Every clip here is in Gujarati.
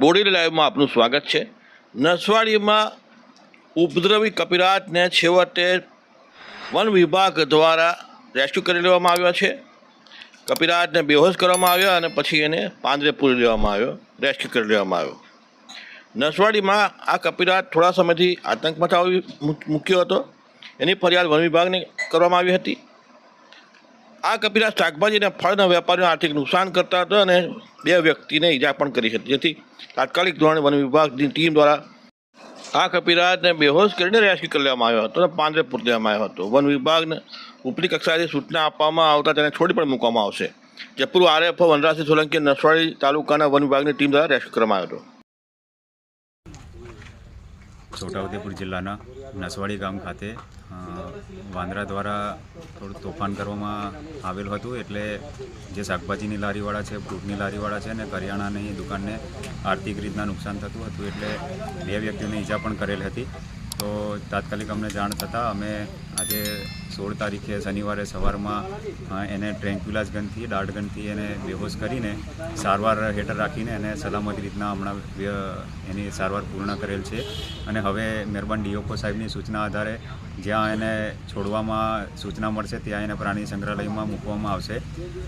બોડી લાઈવમાં આપનું સ્વાગત છે. નસવાડીમાં ઉપદ્રવી કપિરાટને છેવટે વન વિભાગ દ્વારા રેસ્ક્યુ કરી લેવામાં આવ્યો છે. કપિરાટને બેહોશ કરવામાં આવ્યો અને પછી એને પાંદરે પૂરી લેવામાં આવ્યો, રેસ્ક્યુ કરી લેવામાં આવ્યો. નસવાડીમાં આ કપિરાટ થોડા સમયથી આતંક મચાવી મૂક્યો હતો. એની ફરિયાદ વન વિભાગને કરવામાં આવી હતી. આ કપિરાજ શાકભાજીના ફળના વેપારીઓને આર્થિક નુકસાન કરતા હતા અને બે વ્યક્તિને ઈજા પણ કરી હતી. જેથી તાત્કાલિક ધોરણે વન વિભાગની ટીમ દ્વારા આ કપિરાજને બેહોશ કરીને રેસ્ક્યુ કરી આવ્યો હતો અને પાંદરે પૂરી દેવામાં આવ્યો હતો. વન વિભાગને ઉપરી કક્ષાએથી સૂચના આપવામાં આવતા તેને છોડી પણ મૂકવામાં આવશે. જયપુર આરએફઓ વનરાજસિંહ સોલંકી નસવાડી તાલુકાના વન વિભાગની ટીમ દ્વારા રેસ્ક્યુ કરવામાં આવ્યો હતો. છોટાઉદેપુર જિલ્લાના નસવાડી ગામ ખાતે વાંદરા દ્વારા થોડું તોફાન કરવામાં આવેલું હતું. એટલે જે શાકભાજીની લારીવાળા છે, ફ્રૂટની લારીવાળા છે ને કરિયાણાની દુકાનને આર્થિક રીતના નુકસાન થતું હતું. એટલે બે વ્યક્તિઓને ઈજા પણ કરેલ હતી. તો તાત્કાલિક અમને જાણ થતાં અમે આજે સોળ તારીખે શનિવારે સવારમાં એને ટ્રેન્ક્યુલાસ ગનથી દાઢ ગનથી એને બેહોશ કરીને સારવાર હેઠળ રાખીને એને સલામત રીતના હમણાં એની સારવાર પૂર્ણ કરેલ છે. અને હવે મહેરબાન ડીઓકો સાહેબની સૂચના આધારે જ્યાં એને છોડવામાં સૂચના મળશે, ત્યાં એને પ્રાણી સંગ્રહાલયમાં મૂકવામાં આવશે.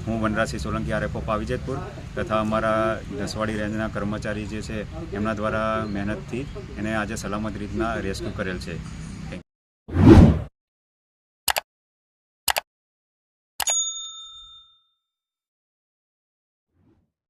હું વનરાજસિંહ સોલંકી આરએફઓ, પાવીજેતપુર તથા અમારા દસવાડી રેન્જના કર્મચારી જે છે, એમના દ્વારા મહેનતથી એને આજે સલામત રીતના રેસ્ક્યુ કરેલ છે.